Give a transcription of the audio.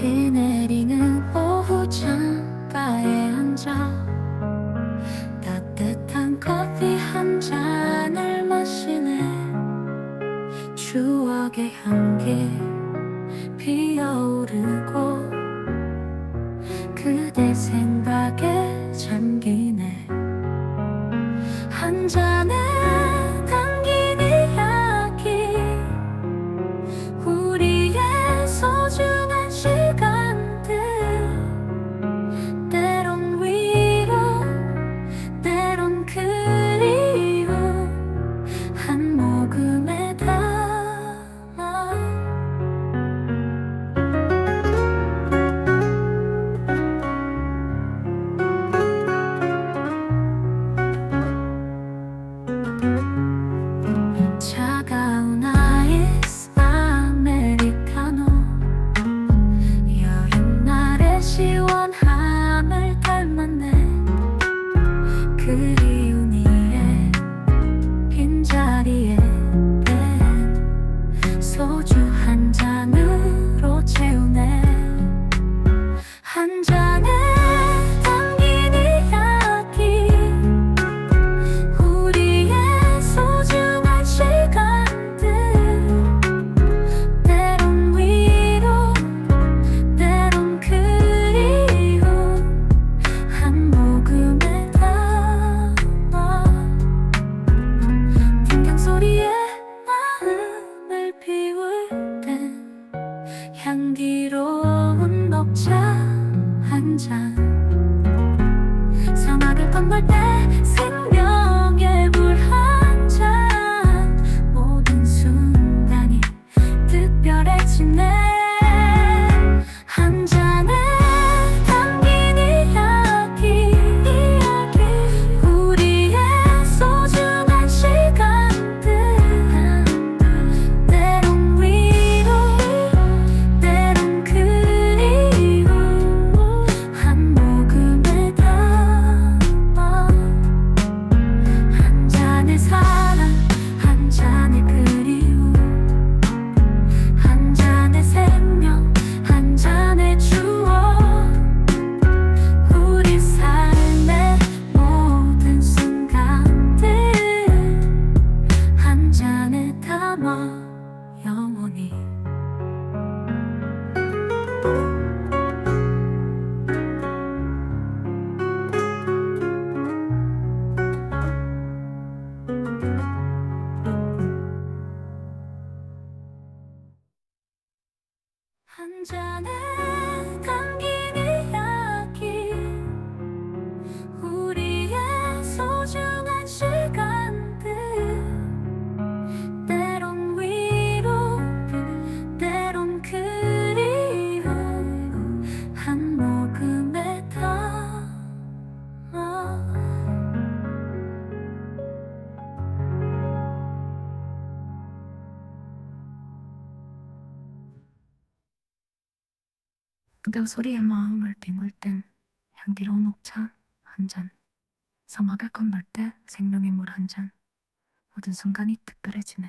비 내리는 오후 창가에 앉아 따뜻한 커피 한 잔을 마시네. 추억의 향기 피어오르고 그대 she won 널 뺏은 남아 영원히. 한 잔의 풍경 소리에 마음을 빙글댄 향기로운 옥차 한 잔. 사막을 건널 때 생명의 물 한 잔. 모든 순간이 특별해지는